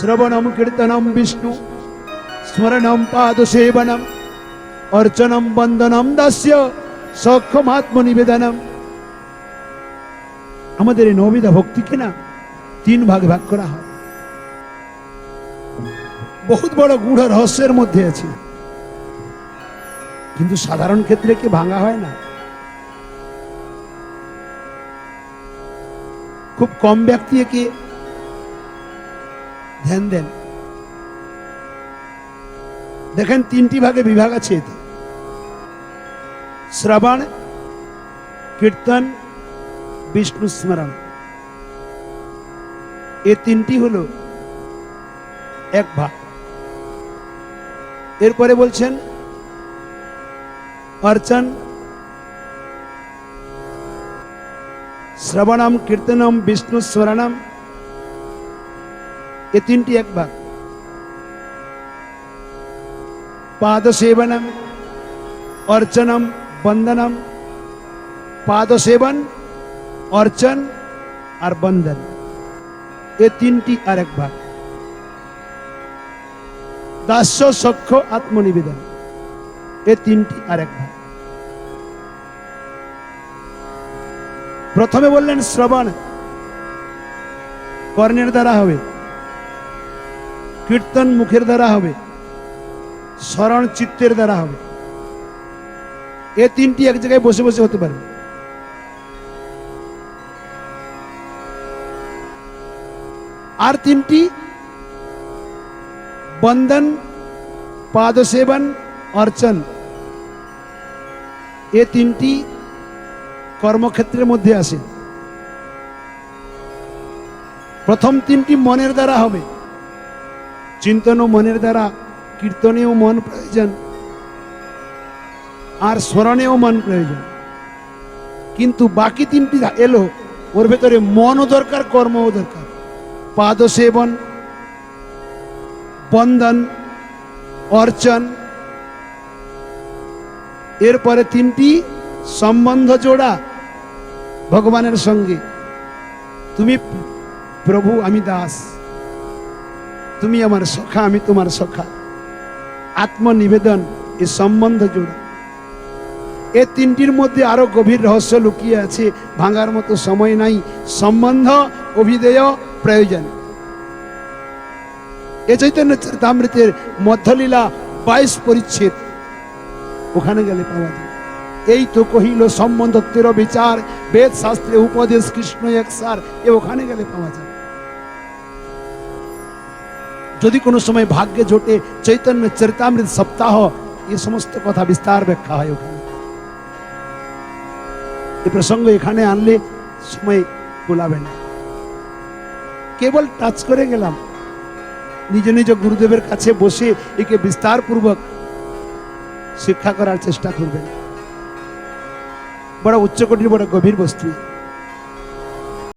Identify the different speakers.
Speaker 1: শ্রবণম কীর্তনম বিষ্ণু স্মরণম পাদসেবনম অর্চনম বন্দনম দাস্য সক্ষমাত্ম নিবেদনম আমাদের এই নবিধা ভক্তিকে না তিন ভাগে ভাগ করা হয়। বহুত বড় গূঢ় রহস্যের মধ্যে আছে। কিন্তু সাধারণ ক্ষেত্রে কি ভাঙা হয় না? খুব কম ব্যক্তি একে ধ্যান দেন। দেখেন, তিনটি ভাগে বিভাগ আছে এতে। শ্রবণ, কীর্তন, বিষ্ণু স্মরণ। এ তিনটি হলো এক ভাগ। এরপরে বলছেন, অর্চন, শ্রবণম, কীর্তনম, বিষ্ণু স্মরণম এ তিনটি এক ভাগ। পাদসেবনম, অর্চনম, বন্দনম। পাদসেবন, অর্চন আর বন্দন। এ তিনটি আর এক ভাগ। দাস্য সক্ষ আত্মনিবেদন। এ তিনটি আর এক ভাগ। প্রথমে বললেন শ্রবণ। কর্ণের দ্বারা হবে। কীর্তন মুখের দ্বারা হবে, স্মরণ চিত্তের দ্বারা হবে। এ তিনটি এক জায়গায় বসে বসে হতে পারে। আর তিনটি, বন্দন, পাদসেবন, অর্চন। এ তিনটি কর্মক্ষেত্রের মধ্যে আসে প্রথম তিনটি মনের দ্বারা হবে। চিন্তনও মনের দ্বারা, কীর্তনেও মন প্রয়োজন, আর স্মরণেও মন প্রয়োজন। কিন্তু বাকি তিনটি এলো, ওর ভেতরে মনও দরকার, কর্মও দরকার। পাদ সেবন বন্দন অর্চন, এরপরে তিনটি সম্বন্ধ জোড়া ভগবানের সঙ্গে। তুমি প্রভু, আমি দাস। তুমি আমার সখা, আমি তোমার সখা। আত্মনিবেদন এ সম্বন্ধ জোড়া। এ তিনটির মধ্যে আরও গভীর রহস্য লুকিয়ে আছে, ভাঙার মতো সময় নাই, সম্বন্ধ, অভিধেয়, প্রয়োজন। এ চৈতন্য চরিতামৃতের মধ্যলীলা বাইশ পরিচ্ছেদ। ওখানে গেলে পাওয়া যায়। এই তো কহিল সম্বন্ধত্বের বিচার বেদ শাস্ত্রে উপদেশ কৃষ্ণ একসার এ ওখানে গেলে পাওয়া যায়। যদি কোনো সময় ভাগ্যে জোটে চৈতন্য চরিতামৃত সপ্তাহ এ সমস্ত কথা বিস্তার ব্যাখ্যা হয় ওখানে। এ প্রসঙ্গ এখানে আনলে সময় গোলাবে না। কেবল টাচ করে গেলাম। নিজ নিজ গুরুদেবের কাছে বসে একে বিস্তার পূর্বক শিক্ষা করার চেষ্টা করবেন। বড় উচ্চকোটির, বড় গভীর বস্তু।